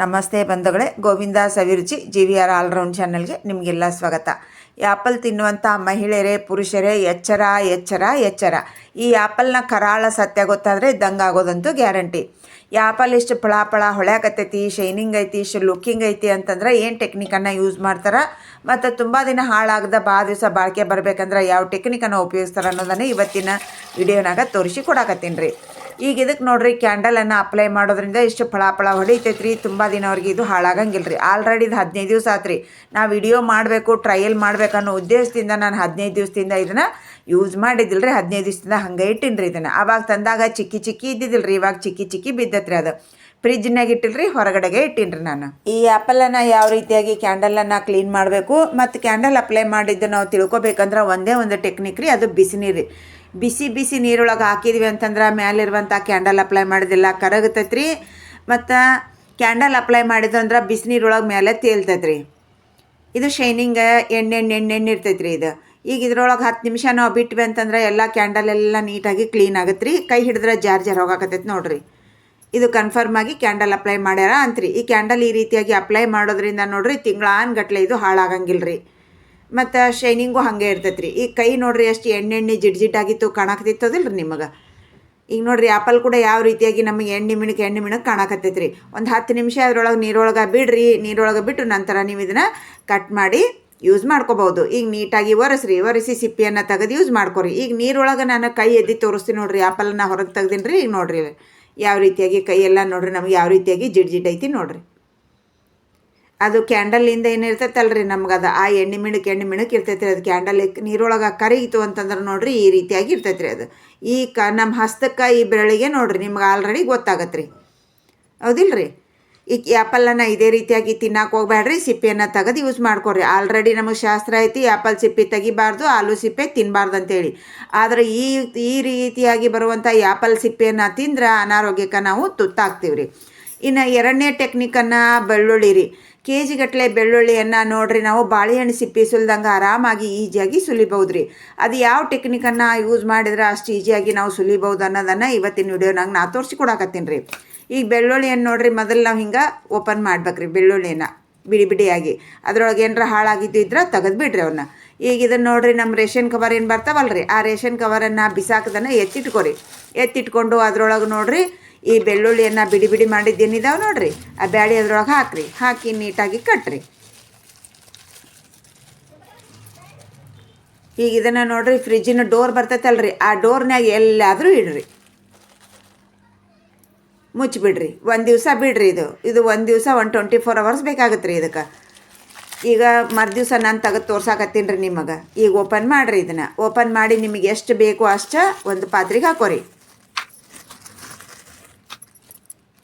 ನಮಸ್ತೆ ಬಂಧುಗಳೇ, Govinda Saviruchi G V R all round ಚಾನಲ್ಗೆ ನಿಮಗೆಲ್ಲ ಸ್ವಾಗತ. ಆ್ಯಪಲ್ ತಿನ್ನುವಂಥ ಮಹಿಳೆಯರೇ, ಪುರುಷರೇ, ಎಚ್ಚರ ಎಚ್ಚರ ಎಚ್ಚರ. ಈ ಆ್ಯಪಲ್ನ ಕರಾಳ ಸತ್ಯ ಗೊತ್ತಾದರೆ ದಂಗಾಗೋದಂತೂ ಗ್ಯಾರಂಟಿ. ಈ ಆ್ಯಪಲ್ ಇಷ್ಟು ಫಳ ಹೊಳ್ಯಾಕತ್ತೈತಿ, ಶೈನಿಂಗ್ ಐತಿ, ಇಷ್ಟು ಲುಕ್ಕಿಂಗ್ ಐತಿ ಅಂತಂದ್ರೆ ಏನು ಟೆಕ್ನಿಕನ್ನು ಯೂಸ್ ಮಾಡ್ತಾರೆ? ಮತ್ತು ತುಂಬ ದಿನ ಹಾಳಾಗದ ಭಾಳ ದಿವಸ ಬಾಳಿಕೆ ಬರಬೇಕಂದ್ರೆ ಯಾವ ಟೆಕ್ನಿಕನ್ನು ಉಪಯೋಗಿಸ್ತಾರೆ ಅನ್ನೋದನ್ನು ಇವತ್ತಿನ ವಿಡಿಯೋನಾಗ ತೋರಿಸಿ ಕೊಡಾಕತ್ತೀನಿ ರೀ. ಈಗ ಇದಕ್ಕೆ ನೋಡ್ರಿ ಕ್ಯಾಂಡಲನ್ನು ಅಪ್ಲೈ ಮಾಡೋದ್ರಿಂದ ಇಷ್ಟು ಫಳ ಫಳ ಹೊಡಿತೈತೆ ರೀ ತುಂಬ ದಿನವರೆಗೆ ಇದು ಹಾಳಾಗಂಗಿಲ್ಲ ರೀ ಆಲ್ರೆಡಿ ಇದು ಹದಿನೈದು ದಿವಸ ಆತ್ರಿ. ನಾ ವಿಡಿಯೋ ಮಾಡಬೇಕು ಟ್ರಯಲ್ ಮಾಡ್ಬೇಕು ಅನ್ನೋ ಉದ್ದೇಶದಿಂದ ನಾನು ಹದಿನೈದು ದಿವಸದಿಂದ ಇದನ್ನು ಯೂಸ್ ಮಾಡಿದ್ದಿಲ್ಲ ರೀ ಹದಿನೈದು ದಿವಸದಿಂದ ಹಂಗೆ ಇಟ್ಟಿನ್ರಿ ಇದನ್ನು. ಆವಾಗ ತಂದಾಗ ಚಿಕ್ಕಿ ಚಿಕ್ಕಿ ಇದ್ದಿದ್ದಿಲ್ಲ ರೀ ಇವಾಗ ಚಿಕ್ಕಿ ಚಿಕ್ಕಿ ಬಿದ್ದತ್ರಿ ಅದು. ಫ್ರಿಜ್ನಾಗ ಇಟ್ಟಿಲ್ರಿ, ಹೊರಗಡೆಗೆ ಇಟ್ಟಿನ್ರಿ ನಾನು. ಈ ಆ್ಯಪಲನ್ನು ಯಾವ ರೀತಿಯಾಗಿ ಕ್ಯಾಂಡಲನ್ನು ಕ್ಲೀನ್ ಮಾಡಬೇಕು, ಮತ್ತು ಕ್ಯಾಂಡಲ್ ಅಪ್ಲೈ ಮಾಡಿದ್ದು ನಾವು ತಿಳ್ಕೊಬೇಕಂದ್ರೆ ಒಂದೇ ಒಂದು ಟೆಕ್ನಿಕ್ ರೀ, ಅದು ಬಿಸಿ ನೀರು ರೀ. ಬಿಸಿ ಬಿಸಿ ನೀರೊಳಗೆ ಹಾಕಿದ್ವಿ ಅಂತಂದ್ರೆ ಮೇಲಿರುವಂಥ ಕ್ಯಾಂಡಲ್ ಅಪ್ಲೈ ಮಾಡಿದಿಲ್ಲ ಕರಗತೈತ್ರಿ. ಮತ್ತು ಕ್ಯಾಂಡಲ್ ಅಪ್ಲೈ ಮಾಡಿದಂದ್ರೆ ಬಿಸಿ ನೀರೊಳಗೆ ಮೇಲೆ ತೇಲ್ತೈತೆ ರೀ ಇದು ಶೈನಿಂಗ್ ಎಣ್ಣೆ ಎಣ್ಣೆ ಎಣ್ಣೆ ಎಣ್ಣೆ ಇರ್ತೈತೆ ರೀ ಇದು. ಈಗ ಇದ್ರೊಳಗೆ ಹತ್ತು ನಿಮಿಷ ನಾವು ಬಿಟ್ವಿ ಅಂತಂದ್ರೆ ಎಲ್ಲ ಕ್ಯಾಂಡಲ್ ಎಲ್ಲ ನೀಟಾಗಿ ಕ್ಲೀನ್ ಆಗುತ್ತೆ ರೀ ಕೈ ಹಿಡಿದ್ರೆ ಜಾರ್ ಜಾರ್ ಹೋಗಾಕತ್ತೈತೆ ನೋಡಿರಿ. ಇದು ಕನ್ಫರ್ಮ್ ಆಗಿ ಕ್ಯಾಂಡಲ್ ಅಪ್ಲೈ ಮಾಡ್ಯಾರ ಅಂತ್ರಿ. ಈ ಕ್ಯಾಂಡಲ್ ಈ ರೀತಿಯಾಗಿ ಅಪ್ಲೈ ಮಾಡೋದ್ರಿಂದ ನೋಡ್ರಿ ತಿಂಗಳಾನ್ಗಟ್ಲೆ ಇದು ಹಾಳಾಗಂಗಿಲ್ಲ ರೀ ಮತ್ತು ಶೈನಿಂಗು ಹಾಗೆ ಇರ್ತೈತೆ ಈ ಕೈ ನೋಡ್ರಿ ಎಷ್ಟು ಎಣ್ಣೆ ಎಣ್ಣೆ ಜಿಡ್ ಆಗಿತ್ತು ಕಾಣಕತ್ತಿತ್ತದಿಲ್ಲ ರೀ ನಿಮಗೆ? ಈಗ ನೋಡ್ರಿ ಆಪಲ್ ಕೂಡ ಯಾವ ರೀತಿಯಾಗಿ ನಮಗೆ ಎಣ್ಣೆ ಮಿಣಕ್ಕೆ ಎಣ್ಣೆ ಮಿಣಕ್ಕೆ ಕಾಣಕತ್ತೈತೆ ರೀ ಒಂದು ಹತ್ತು ನಿಮಿಷ ಅದ್ರೊಳಗೆ ನೀರೊಳಗೆ ಬಿಡ್ರಿ, ನೀರೊಳಗೆ ಬಿಟ್ಟು ನಂತರ ನೀವು ಇದನ್ನು ಕಟ್ ಮಾಡಿ ಯೂಸ್ ಮಾಡ್ಕೋಬೋದು ಈಗ ನೀಟಾಗಿ ಒರೆಸ್ರಿ, ಒರೆಸಿ ಸಿಪ್ಪಿಯನ್ನು ತೆಗೆದು ಯೂಸ್ ಮಾಡ್ಕೊರಿ. ಈಗ ನೀರೊಳಗೆ ನಾನು ಕೈ ಎದ್ದು ತೋರಿಸ್ತೀನಿ ನೋಡ್ರಿ ಆಪಲ್ನ ಹೊರಗೆ ತೆಗ್ದಿನಿ ಈಗ ನೋಡ್ರಿ, ಯಾವ ರೀತಿಯಾಗಿ ಕೈ ಎಲ್ಲ ನೋಡ್ರಿ, ನಮ್ಗೆ ಯಾವ ರೀತಿಯಾಗಿ ಜಿಡ್ ಜಿಡ್ ಐತಿ ನೋಡ್ರಿ. ಅದು ಕ್ಯಾಂಡಲಿಂದ ಏನಿರ್ತೈತಲ್ರಿ ನಮ್ಗೆ ಅದು. ಆ ಎಣ್ಣೆ ಮಿಣಕ್ ಎಣ್ಣೆ ಮಿಣಕ್ ಇರ್ತೈತೆ ರೀ ಅದು ಕ್ಯಾಂಡಲ್ ನೀರೊಳಗೆ ಕರಗಿತು ಅಂತಂದ್ರೆ ನೋಡ್ರಿ ಈ ರೀತಿಯಾಗಿ ಇರ್ತೈತೆ ರೀ ಅದು. ಈ ಕ ನಮ್ಮ ಹಸ್ತಕ್ಕೆ ಈ ಬೆರಳಿಗೆ ನೋಡ್ರಿ ನಿಮ್ಗೆ ಆಲ್ರೆಡಿ ಗೊತ್ತಾಗತ್ತೆ ರೀ ಹೌದಿಲ್ಲ ರೀ ಈಗ ಆ್ಯಪಲನ್ನು ಇದೇ ರೀತಿಯಾಗಿ ತಿನ್ನಕ್ಕೆ ಹೋಗ್ಬೇಡ್ರಿ ಸಿಪ್ಪೆಯನ್ನು ತೆಗೆದು ಯೂಸ್ ಮಾಡ್ಕೊರಿ. ಆಲ್ರೆಡಿ ನಮಗೆ ಶಾಸ್ತ್ರ ಐತಿ ಆ್ಯಪಲ್ ಸಿಪ್ಪೆ ತೆಗಿಬಾರ್ದು, ಆಲೂ ಸಿಪ್ಪೆ ತಿನ್ನಬಾರ್ದು ಅಂತೇಳಿ. ಆದರೆ ಈ ಈ ರೀತಿಯಾಗಿ ಬರುವಂಥ ಆ್ಯಪಲ್ ಸಿಪ್ಪೆಯನ್ನು ತಿಂದ್ರೆ ಅನಾರೋಗ್ಯಕ್ಕೆ ನಾವು ತುತ್ತಾಗ್ತೀವಿ ರೀ ಇನ್ನು ಎರಡನೇ ಟೆಕ್ನಿಕನ್ನು ಬೆಳ್ಳುಳ್ಳಿ ರೀ. ಕೆ ಜಿಗಟ್ಟಲೆ ಬೆಳ್ಳುಳ್ಳಿಯನ್ನು ನೋಡ್ರಿ, ನಾವು ಬಾಳೆಹಣ್ಣು ಸಿಪ್ಪಿ ಸುಲಿದಂಗೆ ಆರಾಮಾಗಿ ಈಜಿಯಾಗಿ ಸುಲಿಬೋದು ರೀ ಅದು ಯಾವ ಟೆಕ್ನಿಕನ್ನು ಯೂಸ್ ಮಾಡಿದ್ರೆ ಅಷ್ಟು ಈಜಿಯಾಗಿ ನಾವು ಸುಲಿಬಹುದು ಅನ್ನೋದನ್ನು ಇವತ್ತಿನ ವಿಡಿಯೋನಾಗ ನಾ ತೋರಿಸಿ ಕೊಡಕತ್ತೀನಿ ರೀ. ಈಗ ಬೆಳ್ಳುಳ್ಳಿಯನ್ನು ನೋಡ್ರಿ, ಮೊದಲು ನಾವು ಹಿಂಗೆ ಓಪನ್ ಮಾಡ್ಬೇಕ್ರಿ ಬೆಳ್ಳುಳ್ಳಿನ ಬಿಡಿ ಬಿಡಿಯಾಗಿ. ಅದ್ರೊಳಗೆ ಏನಾರ ಹಾಳಾಗಿದ್ದು ಇದ್ರೆ ತೆಗೆದು ಬಿಡ್ರಿ ಅವನ್ನ ಈಗ ಇದನ್ನು ನೋಡ್ರಿ ನಮ್ಮ ರೇಷನ್ ಕವರ್ ಏನು ಬರ್ತಾವಲ್ರಿ, ಆ ರೇಷನ್ ಕವರನ್ನು ಬಿಸಾಕದನ್ನು ಎತ್ತಿಟ್ಕೊರಿ. ಎತ್ತಿಟ್ಕೊಂಡು ಅದರೊಳಗೆ ನೋಡ್ರಿ ಈ ಬೆಳ್ಳುಳ್ಳಿಯನ್ನು ಬಿಡಿ ಬಿಡಿ ಮಾಡಿದ್ದೇನಿದಾವೆ ನೋಡ್ರಿ? ಆ ಬ್ಯಾಳಿ ಅದ್ರೊಳಗೆ ಹಾಕ್ರಿ. ಹಾಕಿ ನೀಟಾಗಿ ಕಟ್ರಿ. ಈಗ ಇದನ್ನು ನೋಡ್ರಿ ಫ್ರಿಜ್ಜಿನ ಡೋರ್ ಬರ್ತೈತಲ್ರಿ. ಆ ಡೋರ್ನ್ಯಾಗ ಎಲ್ಲಾದರೂ ಇಡ್ರಿ. ಮುಚ್ಚಿಬಿಡ್ರಿ ಒಂದು ದಿವಸ ಬಿಡ್ರಿ ಇದು. ಇದು ಒಂದು ದಿವಸ ಒನ್ ಟ್ವೆಂಟಿ ಫೋರ್ ಅವರ್ಸ್ ಬೇಕಾಗುತ್ತೆ ರೀ ಇದಕ್ಕೆ. ಈಗ ಮರುದಿವ್ಸ ನಾನು ತೆಗೆದು ತೋರ್ಸಾಕತ್ತೀನಿ ರೀ ನಿಮಗೆ. ಈಗ ಓಪನ್ ಮಾಡಿರಿ ಇದನ್ನು. ಓಪನ್ ಮಾಡಿ ನಿಮಗೆ ಎಷ್ಟು ಬೇಕು ಅಷ್ಟು ಒಂದು ಪಾತ್ರೆಗೆ ಹಾಕೋರಿ.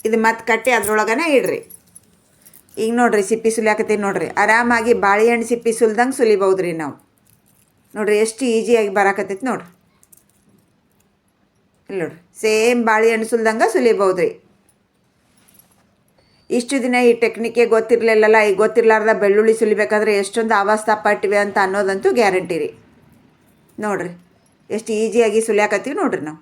ಇದು ಮತ್ತೆ ಕಟ್ಟಿ ಅದ್ರೊಳಗನೆ ಇಡ್ರಿ. ಈಗ ನೋಡ್ರಿ ಸಿಪ್ಪಿ ಸುಲಿಯಾಕತ್ತೀವಿ ನೋಡ್ರಿ. ಆರಾಮಾಗಿ ಬಾಳೆಹಣ್ಣು ಸಿಪ್ಪಿ ಸುಲ್ದಂಗೆ ಸುಲಿಬೋದು ರೀ ನಾವು. ನೋಡ್ರಿ ಎಷ್ಟು ಈಜಿಯಾಗಿ ಬರಾಕತ್ತೈತಿ ನೋಡ್ರಿ. ಇಲ್ಲಿ ನೋಡ್ರಿ, ಸೇಮ್ ಬಾಳೆಹಣ್ಣು ಸುಲ್ದಂಗೆ ಸುಲಿಬೋದು ರೀ ಇಷ್ಟು ದಿನ ಈ ಟೆಕ್ನಿಕ್ಗೆ ಗೊತ್ತಿರಲಿಲ್ಲಲ್ಲ, ಈಗ ಗೊತ್ತಿರಲಾರ್ದ ಬೆಳ್ಳುಳ್ಳಿ ಸುಲಿಬೇಕಾದ್ರೆ ಎಷ್ಟೊಂದು ಅವಸ್ಥಾ ಪಟ್ಟಿವೆ ಅಂತ ಅನ್ನೋದಂತೂ ಗ್ಯಾರಂಟಿ ರೀ. ನೋಡ್ರಿ, ಎಷ್ಟು ಈಜಿಯಾಗಿ ಸುಲಿಯಾಕತ್ತೀವಿ ನೋಡ್ರಿ ನಾವು.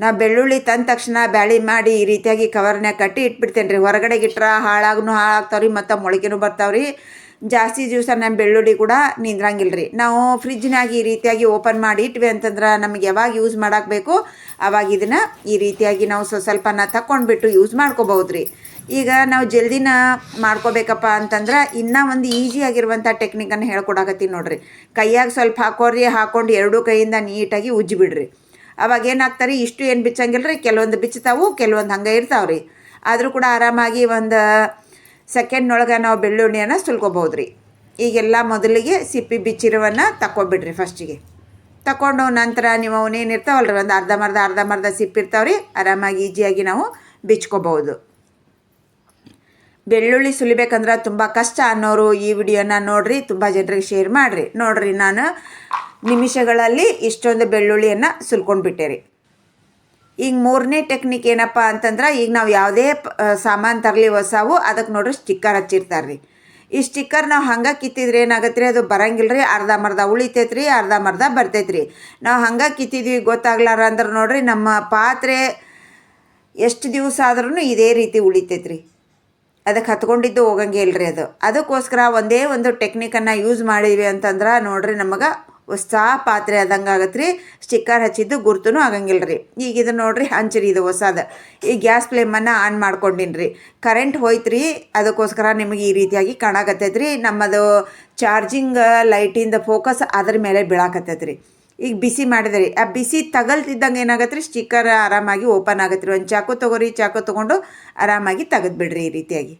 ನಾ ಬೆಳ್ಳುಳ್ಳಿ ತಂದ ತಕ್ಷಣ ಬ್ಯಾಳಿ ಮಾಡಿ ಈ ರೀತಿಯಾಗಿ ಕವರ್ನ್ಯಾಗ ಕಟ್ಟಿ ಇಟ್ಬಿಡ್ತೇನೆ ರೀ ಹೊರಗಡೆ ಇಟ್ಟರೆ ಹಾಳಾಗೂ ಹಾಳಾಗ್ತಾವ್ರಿ, ಮತ್ತು ಮೊಳಕೆನೂ ಬರ್ತಾವ್ರಿ. ಜಾಸ್ತಿ ದಿವಸ ನಮ್ಮ ಬೆಳ್ಳುಳ್ಳಿ ಕೂಡ ನಿಂದ್ರಂಗಿಲ್ಲ ರೀ ನಾವು ಫ್ರಿಜ್ನಾಗ ಈ ರೀತಿಯಾಗಿ ಓಪನ್ ಮಾಡಿ ಇಟ್ವಿ ಅಂತಂದ್ರೆ ನಮಗೆ ಯಾವಾಗ ಯೂಸ್ ಮಾಡಕ್ಕೆ ಬೇಕು ಅವಾಗ ಇದನ್ನು ಈ ರೀತಿಯಾಗಿ ನಾವು ಸ್ವ ಸ್ವಲ್ಪನ ತಗೊಂಡ್ಬಿಟ್ಟು ಯೂಸ್ ಮಾಡ್ಕೋಬಹುದು ರೀ ಈಗ ನಾವು ಜಲ್ದಿನ ಮಾಡ್ಕೋಬೇಕಪ್ಪ ಅಂತಂದ್ರೆ ಇನ್ನೂ ಒಂದು ಈಸಿಯಾಗಿರುವಂಥ ಟೆಕ್ನಿಕನ್ನು ಹೇಳ್ಕೊಡಕತ್ತೀನಿ ನೋಡ್ರಿ. ಕೈಯಾಗ ಸ್ವಲ್ಪ ಹಾಕೋರಿ, ಹಾಕೊಂಡು ಎರಡೂ ಕೈಯಿಂದ ನೀಟಾಗಿ ಉಜ್ಜಿ ಬಿಡ್ರಿ. ಅವಾಗ ಏನಾಗ್ತಾರೆ, ಇಷ್ಟು ಏನು ಬಿಚ್ಚಂಗಿಲ್ಲ ರೀ, ಕೆಲವೊಂದು ಬಿಚ್ಚತಾವು, ಕೆಲವೊಂದು ಹಂಗೆ ಇರ್ತಾವೆ ರೀ. ಆದರೂ ಕೂಡ ಆರಾಮಾಗಿ ಒಂದು ಸೆಕೆಂಡ್ನೊಳಗೆ ನಾವು ಬೆಳ್ಳುಳ್ಳಿಯನ್ನು ಸುಲ್ಕೋಬೋದು ರೀ ಈಗೆಲ್ಲ ಮೊದಲಿಗೆ ಸಿಪ್ಪಿ ಬಿಚ್ಚಿರುವನ್ನು ತಗೊಬಿಡ್ರಿ ಫಸ್ಟಿಗೆ. ತಗೊಂಡು ನಂತರ ನೀವು ಅವನೇನು ಇರ್ತಾವಲ್ರಿ, ಒಂದು ಅರ್ಧ ಅರ್ಧಮರ್ಧ ಅರ್ಧ ಮರ್ಧ ಸಿಪ್ಪಿರ್ತಾವೆ ರೀ, ಆರಾಮಾಗಿ ಈಜಿಯಾಗಿ ನಾವು ಬಿಚ್ಕೋಬೋದು ಬೆಳ್ಳುಳ್ಳಿ ಸುಲಿಬೇಕಂದ್ರೆ ತುಂಬ ಕಷ್ಟ ಅನ್ನೋರು ಈ ವಿಡಿಯೋನ ನೋಡಿರಿ, ತುಂಬ ಜನರಿಗೆ ಶೇರ್ ಮಾಡಿರಿ. ನೋಡಿರಿ ನಾನು ನಿಮಿಷಗಳಲ್ಲಿ ಇಷ್ಟೊಂದು ಬೆಳ್ಳುಳ್ಳಿಯನ್ನು ಸುಲ್ಕೊಂಡು ಬಿಟ್ಟೆ ರೀ ಈಗ ಮೂರನೇ ಟೆಕ್ನಿಕ್ ಏನಪ್ಪ ಅಂತಂದ್ರೆ ಈಗ ನಾವು ಯಾವುದೇ ಸಾಮಾನು ತರಲಿ ಹೊಸವು ಅದಕ್ಕೆ ನೋಡ್ರಿ ಸ್ಟಿಕ್ಕರ್ ಹಚ್ಚಿರ್ತಾರೆ ರೀ ಈ ಸ್ಟಿಕ್ಕರ್ ನಾವು ಹಂಗೆ ಕಿತ್ತಿದ್ರೆ ಏನಾಗತ್ತೆ ರೀ ಅದು ಬರಂಗಿಲ್ಲ ರೀ ಅರ್ಧ ಮರ್ಧ ಉಳಿತೈತೆ ರೀ ಅರ್ಧ ಮರ್ಧ ಬರ್ತೈತೆ ರೀ ನಾವು ಹಂಗೆ ಕಿತ್ತಿದ್ವಿ, ಗೊತ್ತಾಗ್ಲಾರ ಅಂದ್ರೆ ನೋಡ್ರಿ ನಮ್ಮ ಪಾತ್ರೆ ಎಷ್ಟು ದಿವಸ ಆದ್ರೂ ಇದೇ ರೀತಿ ಉಳಿತೈತೆ ರೀ ಅದಕ್ಕೆ ಹತ್ಕೊಂಡಿದ್ದು ಹೋಗಂಗೆ ಇಲ್ರಿ ಅದು. ಅದಕ್ಕೋಸ್ಕರ ಒಂದೇ ಒಂದು ಟೆಕ್ನಿಕನ್ನು ಯೂಸ್ ಮಾಡಿದ್ವಿ ಅಂತಂದ್ರೆ ನೋಡ್ರಿ ನಮಗೆ ಹೊಸ ಪಾತ್ರೆ ಆದಂಗೆ ಆಗತ್ತೆ ರೀ ಸ್ಟಿಕ್ಕರ್ ಹಚ್ಚಿದ್ದು ಗುರ್ತೂ ಆಗಂಗಿಲ್ಲ ರೀ ಈಗ ಇದು ನೋಡ್ರಿ ಹಂಚ್ರಿ ಇದು ಹೊಸದು. ಈ ಗ್ಯಾಸ್ ಫ್ಲೇಮನ್ನು ಆನ್ ಮಾಡ್ಕೊಂಡಿನಿ ರೀ ಕರೆಂಟ್ ಹೋಯ್ತು ರೀ ಅದಕ್ಕೋಸ್ಕರ ನಿಮಗೆ ಈ ರೀತಿಯಾಗಿ ಕಾಣಕತ್ತೈತೆ ರೀ ನಮ್ಮದು ಚಾರ್ಜಿಂಗ್ ಲೈಟಿಂದ ಫೋಕಸ್ ಅದ್ರ ಮೇಲೆ ಬೀಳಾಕತ್ತೈತೆ ರೀ ಈಗ ಬಿಸಿ ಮಾಡಿದ್ರಿ. ಆ ಬಿಸಿ ತಗಲ್ತಿದ್ದಂಗೆ ಏನಾಗತ್ತೆ ರೀ ಸ್ಟಿಕ್ಕರ್ ಆರಾಮಾಗಿ ಓಪನ್ ಆಗತ್ತೆ ರೀ ಒಂದು ಚಾಕು ತೊಗೊರಿ, ಚಾಕು ತೊಗೊಂಡು ಆರಾಮಾಗಿ ತೆಗೆದ್ಬಿಡ್ರಿ ಈ ರೀತಿಯಾಗಿ.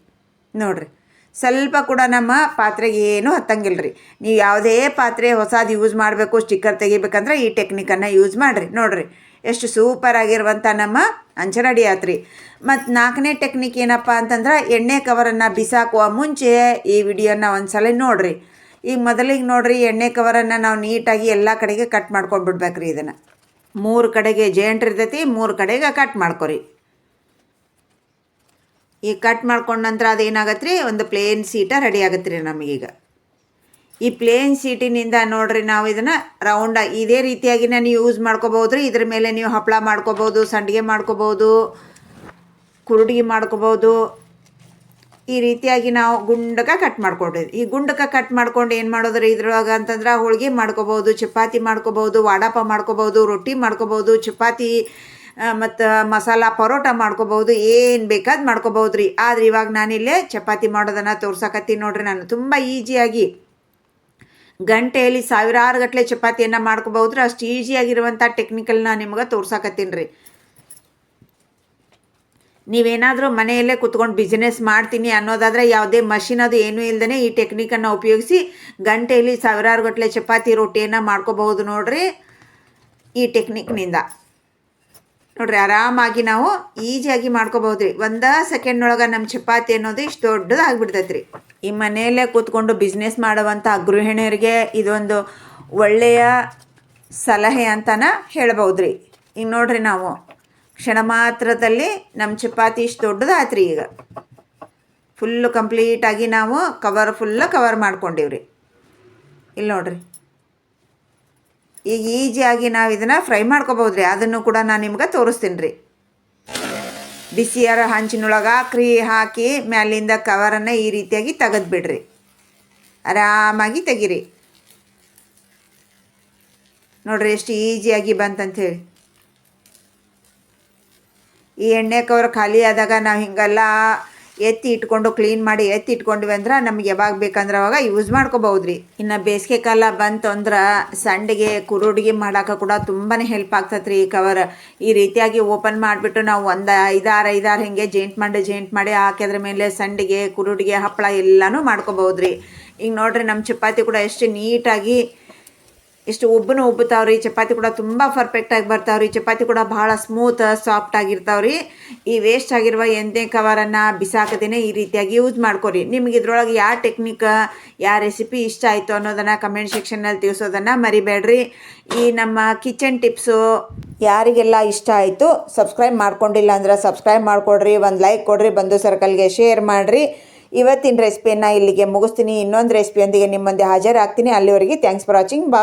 ನೋಡ್ರಿ. ಸ್ವಲ್ಪ ಕೂಡ ನಮ್ಮ ಪಾತ್ರೆಗೆ ಏನೂ ಹತ್ತಂಗಿಲ್ಲ ರೀ ನೀವು ಯಾವುದೇ ಪಾತ್ರೆ ಹೊಸದು ಯೂಸ್ ಮಾಡಬೇಕು ಸ್ಟಿಕ್ಕರ್ ತೆಗಿಬೇಕಂದ್ರೆ ಈ ಟೆಕ್ನಿಕನ್ನು ಯೂಸ್ ಮಾಡಿರಿ. ನೋಡಿರಿ, ಎಷ್ಟು ಸೂಪರ್ ಆಗಿರುವಂಥ ನಮ್ಮ ಅಂಚ ಆತ್ರಿ ಮತ್ತು ನಾಲ್ಕನೇ ಟೆಕ್ನಿಕ್ ಏನಪ್ಪ ಅಂತಂದ್ರೆ ಎಣ್ಣೆ ಕವರನ್ನು ಬಿಸಾಕುವ ಮುಂಚೆ ಈ ವಿಡಿಯೋನ ಒಂದು ಸಲ ನೋಡಿರಿ. ಈಗ ಮೊದಲಿಗೆ ನೋಡಿರಿ, ಎಣ್ಣೆ ಕವರನ್ನು ನಾವು ನೀಟಾಗಿ ಎಲ್ಲ ಕಡೆಗೆ ಕಟ್ ಮಾಡ್ಕೊಂಡು ಬಿಡ್ಬೇಕ್ರಿ ಇದನ್ನು. ಮೂರು ಕಡೆಗೆ ಜೇಂಟ್ ಇರ್ತೈತಿ, ಮೂರು ಕಡೆಗೆ ಕಟ್ ಮಾಡ್ಕೊರಿ. ಈಗ ಕಟ್ ಮಾಡ್ಕೊಂಡ ನಂತರ ಅದೇನಾಗತ್ತೆ ರೀ ಒಂದು ಪ್ಲೇನ್ ಸೀಟ ರೆಡಿ ಆಗತ್ತೆ ರೀ ನಮಗೀಗ ಈ ಪ್ಲೇನ್ ಸೀಟಿನಿಂದ ನೋಡ್ರಿ ನಾವು ಇದನ್ನು ರೌಂಡ ಇದೇ ರೀತಿಯಾಗಿ ನಾನು ಯೂಸ್ ಮಾಡ್ಕೋಬೋದು ರೀ ಇದ್ರ ಮೇಲೆ ನೀವು ಹಪ್ಪಳ ಮಾಡ್ಕೋಬೋದು, ಸಂಡಿಗೆ ಮಾಡ್ಕೋಬೋದು, ಕುರುಡಿಗೆ ಮಾಡ್ಕೋಬೋದು. ಈ ರೀತಿಯಾಗಿ ನಾವು ಗುಂಡಕ ಕಟ್ ಮಾಡ್ಕೊಂಡಿದ್ವಿ ಈ ಗುಂಡಕ ಕಟ್ ಮಾಡ್ಕೊಂಡು ಏನು ಮಾಡೋದ್ರಿ? ಇದ್ರೊಳಗೆ ಅಂತಂದ್ರೆ ಹೋಳಿಗೆ ಮಾಡ್ಕೋಬೋದು, ಚಪಾತಿ ಮಾಡ್ಕೋಬೋದು, ವಡಾಪ ಮಾಡ್ಕೋಬೋದು, ರೊಟ್ಟಿ ಮಾಡ್ಕೋಬೋದು, ಚಪಾತಿ ಮತ್ತು ಮಸಾಲ ಪರೋಟ ಮಾಡ್ಕೋಬೋದು ಏನು ಬೇಕಾದ್ ಮಾಡ್ಕೋಬೋದು ರೀ ಆದ್ರೆ ಇವಾಗ ನಾನಿಲ್ಲೇ ಚಪಾತಿ ಮಾಡೋದನ್ನು ತೋರ್ಸಕತ್ತೀನಿ ನೋಡ್ರಿ ನಾನು. ತುಂಬ ಈಸಿಯಾಗಿ ಗಂಟೆಯಲ್ಲಿ ಸಾವಿರಾರು ಗಟ್ಟಲೆ ಚಪಾತಿಯನ್ನು ಮಾಡ್ಕೋಬೋದು ಅಷ್ಟು ಈಸಿಯಾಗಿರುವಂಥ ನಾನು ನಿಮ್ಗೆ ತೋರ್ಸಕತ್ತೀನಿ ರೀ ನೀವೇನಾದರೂ ಮನೆಯಲ್ಲೇ ಕುತ್ಕೊಂಡು ಬಿಸ್ನೆಸ್ ಮಾಡ್ತೀನಿ ಅನ್ನೋದಾದರೆ ಯಾವುದೇ ಮಷಿನ್ ಅದು ಏನೂ ಇಲ್ಲದೇ ಈ ಟೆಕ್ನಿಕನ್ನು ಉಪಯೋಗಿಸಿ ಗಂಟೆಯಲ್ಲಿ ಸಾವಿರಾರು ಗಟ್ಟಲೆ ಚಪಾತಿ ರೊಟ್ಟಿಯನ್ನು ಮಾಡ್ಕೋಬಹುದು ನೋಡ್ರಿ ಈ ಟೆಕ್ನಿಕ್ನಿಂದ ನೋಡ್ರಿ, ಆರಾಮಾಗಿ ನಾವು ಈಜಿಯಾಗಿ ಮಾಡ್ಕೋಬಹುದು ರೀ ಸೆಕೆಂಡ್ ಸೆಕೆಂಡ್ನೊಳಗೆ ನಮ್ಮ ಚಪಾತಿ ಅನ್ನೋದು ಇಷ್ಟು ದೊಡ್ಡದಾಗ್ಬಿಡ್ತೈತೆ ರೀ ಈ ಮನೆಯಲ್ಲೇ ಕೂತ್ಕೊಂಡು ಬಿಸ್ನೆಸ್ ಮಾಡುವಂಥ ಗೃಹಿಣಿಯರಿಗೆ ಇದೊಂದು ಒಳ್ಳೆಯ ಸಲಹೆ ಅಂತನ ಹೇಳ್ಬೋದು ರೀ ಈಗ ನೋಡ್ರಿ ನಾವು, ಕ್ಷಣ ಮಾತ್ರದಲ್ಲಿ ನಮ್ಮ ಚಪಾತಿ ಇಷ್ಟು ದೊಡ್ಡದಾಯ್ತು ರೀ ಈಗ ಫುಲ್ಲು ಕಂಪ್ಲೀಟಾಗಿ ನಾವು ಕವರ್ ಫುಲ್ಲ ಕವರ್ ಮಾಡ್ಕೊಂಡಿವ್ರಿ. ಇಲ್ಲಿ ನೋಡ್ರಿ. ಈಗ ಈಜಿಯಾಗಿ ನಾವು ಇದನ್ನು ಫ್ರೈ ಮಾಡ್ಕೋಬೋದು ರೀ ಅದನ್ನು ಕೂಡ ನಾನು ನಿಮ್ಗೆ ತೋರಿಸ್ತೀನಿ ರೀ ಬಿಸಿಯಾರ ಹಂಚಿನೊಳಗೆ ಕ್ರೀ ಹಾಕಿ ಮ್ಯಾಲಿಂದ ಕವರನ್ನು ಈ ರೀತಿಯಾಗಿ ತೆಗೆದ್ಬಿಡ್ರಿ. ಆರಾಮಾಗಿ ತೆಗೀರಿ. ನೋಡ್ರಿ ಎಷ್ಟು ಈಜಿಯಾಗಿ ಬಂತಂಥೇಳಿ ಈ ಎಣ್ಣೆ ಕವರ್ ಖಾಲಿ ಆದಾಗ ನಾವು ಹಿಂಗೆಲ್ಲ ಎತ್ತಿ ಇಟ್ಕೊಂಡು ಕ್ಲೀನ್ ಮಾಡಿ ಎತ್ತಿ ಇಟ್ಕೊಂಡ್ವಿ ಅಂದ್ರೆ ನಮ್ಗೆ ಯಾವಾಗ ಬೇಕಂದ್ರೆ ಅವಾಗ ಯೂಸ್ ಮಾಡ್ಕೋಬಹುದ್ರಿ. ಇನ್ನು ಬೇಸಿಗೆ ಕಾಲ ಬಂತು ಅಂದ್ರೆ ಸಂಡಿಗೆ, ಕುರುಡಿಗೆ ಮಾಡೋಕೆ ಕೂಡ ತುಂಬಾ ಹೆಲ್ಪ್ ಆಗ್ತತ್ರಿ ಈ ಕವರ್ ಈ ರೀತಿಯಾಗಿ ಓಪನ್ ಮಾಡಿಬಿಟ್ಟು ನಾವು ಒಂದು ಐದಾರು ಐದಾರು ಹಿಂಗೆ ಜೇಂಟ್ ಮಾಡಿ ಜೇಂಟ್ ಮಾಡಿ ಹಾಕಿದ್ರ ಮೇಲೆ ಸಂಡಿಗೆ, ಕುರುಡಿಗೆ, ಹಪ್ಪಳ ಎಲ್ಲನೂ ಮಾಡ್ಕೋಬಹುದ್ರಿ. ಈಗ ನೋಡ್ರಿ ನಮ್ಮ ಚಪಾತಿ ಕೂಡ ಎಷ್ಟು ನೀಟಾಗಿ ಇಷ್ಟು ಉಬ್ಬನು ಒಬ್ಬತಾವ್ರಿ ಚಪಾತಿ ಕೂಡ ತುಂಬ ಪರ್ಫೆಕ್ಟಾಗಿ ಬರ್ತಾವ್ರಿ. ಚಪಾತಿ ಕೂಡ ಭಾಳ ಸ್ಮೂತ್ ಸಾಫ್ಟ್ ಆಗಿರ್ತಾವ್ರಿ. ಈ ವೇಸ್ಟ್ ಆಗಿರುವ ಎಂದೇ ಕವರನ್ನು ಬಿಸಾಕದೇನೆ ಈ ರೀತಿಯಾಗಿ ಯೂಸ್ ಮಾಡ್ಕೊರಿ. ನಿಮ್ಗೆ ಇದ್ರೊಳಗೆ ಯಾವ ಟೆಕ್ನಿಕ್ ಯಾವ ರೆಸಿಪಿ ಇಷ್ಟ ಆಯಿತು ಅನ್ನೋದನ್ನು ಕಮೆಂಟ್ ಸೆಕ್ಷನ್ನಲ್ಲಿ ತಿಳಿಸೋದನ್ನು ಮರಿಬೇಡ್ರಿ. ಈ ನಮ್ಮ ಕಿಚನ್ ಟಿಪ್ಸು ಯಾರಿಗೆಲ್ಲ ಇಷ್ಟ ಆಯಿತು ಸಬ್ಸ್ಕ್ರೈಬ್ ಮಾಡ್ಕೊಂಡಿಲ್ಲ ಅಂದ್ರೆ ಸಬ್ಸ್ಕ್ರೈಬ್ ಮಾಡಿಕೊಡ್ರಿ, ಒಂದು ಲೈಕ್ ಕೊಡ್ರಿ ಬಂದು ಸರ್ಕಲ್ಗೆ ಶೇರ್ ಮಾಡಿರಿ. ಇವತ್ತಿನ ರೆಸಿಪಿಯನ್ನು ಇಲ್ಲಿಗೆ ಮುಗಿಸ್ತೀನಿ. ಇನ್ನೊಂದು ರೆಸಿಪಿಯೊಂದಿಗೆ ನಿಮ್ಮ ಮುಂದೆ ಹಾಜರಾಗ್ತೀನಿ. ಅಲ್ಲಿವರೆಗೆ ಥ್ಯಾಂಕ್ಸ್ ಫಾರ್ ವಾಚಿಂಗ್ ಬಾ